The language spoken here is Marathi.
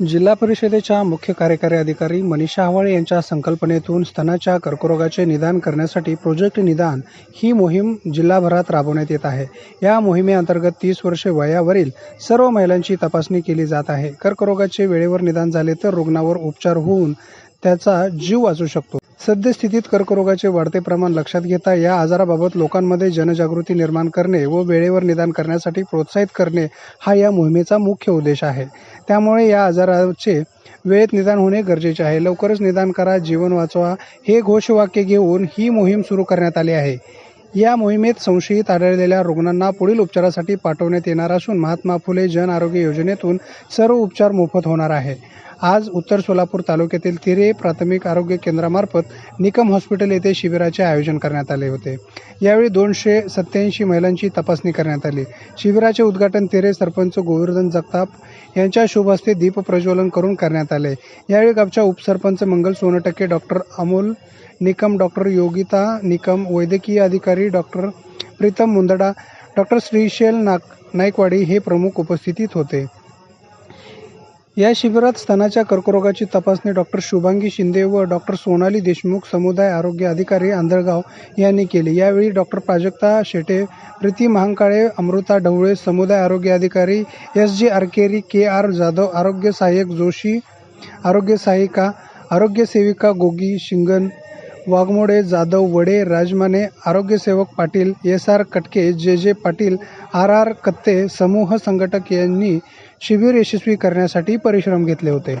जिल्हा परिषदेच्या मुख्य कार्यकारी अधिकारी मनीषा हवाळे यांच्या संकल्पनेतून स्तनाच्या कर्करोगाचे निदान करण्यासाठी प्रोजेक्ट निदान ही मोहीम जिल्हाभरात राबवण्यात येत आहे. या मोहिमेअंतर्गत तीस वर्षे वयावरील सर्व महिलांची तपासणी केली जात आहे. कर्करोगाचे वेळेवर निदान झाले तर रुग्णावर उपचार होऊन त्याचा जीव वाचू शकतो. सद्यस्थितीत कर्करोगाचे वाढते प्रमाण लक्षात घेता या आजाराबाबत लोकांमध्ये जनजागृती निर्माण करणे व वेळेवर निदान करण्यासाठी प्रोत्साहित करणे हा या मोहिमेचा मुख्य उद्देश आहे. त्यामुळे या आजाराचे वेळेत निदान होणे गरजेचे आहे. लवकरच निदान करा जीवन वाचवा हे घोषवाक्य घेऊन ही मोहीम सुरू करण्यात आली आहे. या मोहिमेत संशयित आढळलेल्या रुग्णांना पुढील उपचारासाठी पाठवण्यात येणार असून महात्मा फुले जन आरोग्य योजनेतून सर्व उपचार मोफत होणार आहे आज उत्तर सोलापूर तालुक्यातील तिरे प्राथमिक आरोग्य केंद्रामार्फत निकम हॉस्पिटल येथे शिबिराचे आयोजन करण्यात आले होते. यावेळी दोनशे सत्याऐंशी महिलांची तपासणी करण्यात आली. शिबिराचे उद्घाटन तिरे सरपंच गोवर्धन जगताप यांच्या शुभहस्ते दीप प्रज्वलन करून करण्यात आले. यावेळी गावच्या उपसरपंच मंगल सोनटक्के डॉक्टर अमोल निकम डॉक्टर योगिता निकम वैद्यकीय अधिकारी डॉक्टर प्रीतम मुंदडा डॉक्टर श्रीशैल नाक नाईकवाडी हे प्रमुख उपस्थितीत होते. या शिबिरात स्तनाच्या कर्करोगाची तपासणी डॉक्टर शुभांगी शिंदे व डॉक्टर सोनाली देशमुख समुदाय आरोग्य अधिकारी आंधळगाव यांनी केली. यावेळी डॉक्टर प्राजक्ता शेटे प्रीती महांकाळे अमृता ढवळे समुदाय आरोग्य अधिकारी S G Arkeri K R Jadhav आरोग्य सहाय्यक जोशी आरोग्य सहायिका आरोग्य सेविका गोगी शिंगण वाघमोडे जाधव वडे राजमाने आरोग्यसेवक Patil S R Katke J J Patil R R कत्ते समूह संघटक यांनी शिबिर यशस्वी करण्यासाठी परिश्रम घेतले होते.